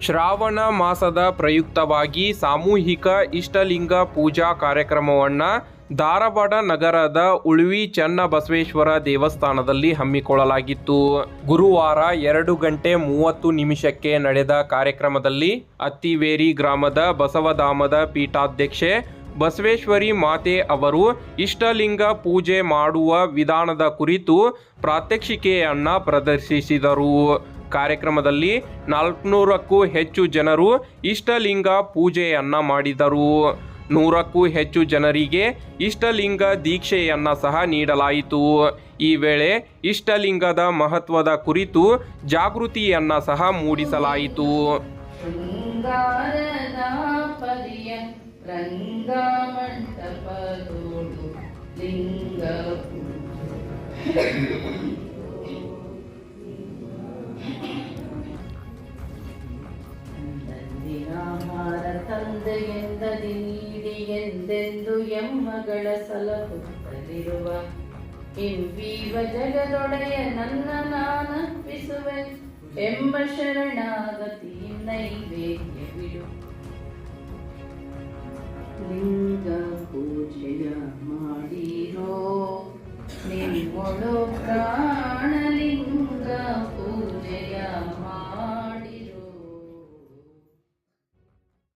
ಶ್ರಾವಣ ಮಾಸದ ಪ್ರಯುಕ್ತವಾಗಿ ಸಾಮೂಹಿಕ ಇಷ್ಟಲಿಂಗ ಪೂಜಾ ಕಾರ್ಯಕ್ರಮವನ್ನು ಧಾರವಾಡ ನಗರದ ಉಳ್ವಿ ಚನ್ನಬಸವೇಶ್ವರ ದೇವಸ್ಥಾನದಲ್ಲಿ ಹಮ್ಮಿಕೊಳ್ಳಲಾಗಿತ್ತು. ಗುರುವಾರ ಎರಡು ಗಂಟೆ ಮೂವತ್ತು ನಿಮಿಷಕ್ಕೆ ನಡೆದ ಕಾರ್ಯಕ್ರಮದಲ್ಲಿ ಅತ್ತಿವೇರಿ ಗ್ರಾಮದ ಬಸವಧಾಮದ ಪೀಠಾಧ್ಯಕ್ಷೆ ಬಸವೇಶ್ವರಿ ಮಾತೆ ಅವರು ಇಷ್ಟಲಿಂಗ ಪೂಜೆ ಮಾಡುವ ವಿಧಾನದ ಕುರಿತು ಪ್ರಾತ್ಯಕ್ಷಿಕೆಯನ್ನು ಪ್ರದರ್ಶಿಸಿದರು. ಕಾರ್ಯಕ್ರಮದಲ್ಲಿ ನಾಲ್ಕುನೂರಕ್ಕೂ ಹೆಚ್ಚು ಜನರು ಇಷ್ಟಲಿಂಗ ಪೂಜೆಯನ್ನ ಮಾಡಿದರು. ನೂರಕ್ಕೂ ಹೆಚ್ಚು ಜನರಿಗೆ ಇಷ್ಟಲಿಂಗ ದೀಕ್ಷೆಯನ್ನ ಸಹ ನೀಡಲಾಯಿತು. ಈ ವೇಳೆ ಇಷ್ಟಲಿಂಗದ ಮಹತ್ವದ ಕುರಿತು ಜಾಗೃತಿಯನ್ನ ಸಹ ಮೂಡಿಸಲಾಯಿತು. ತಂದೆಯೆಂದದಿ ನೀಡಿ ಎಂದೆಂದು ಎಮ್ಮಗಳ ಸಲಹುತ್ತಲಿರುವ. ಇಂಬೀವ ಜಗದೊಡೆಯ ನನ್ನ ನಾನಪ್ಪಿಸುವೆ. ಎಂಬ ಶರಣಾಗತಿ ನೈವೇದ್ಯ ಬಿಡು. ಲಿಂಗ ಪೂಜೆಯ ಮಾಡಿರೋ ನಿಮ್ಮೊಳು ಪ್ರಾಣ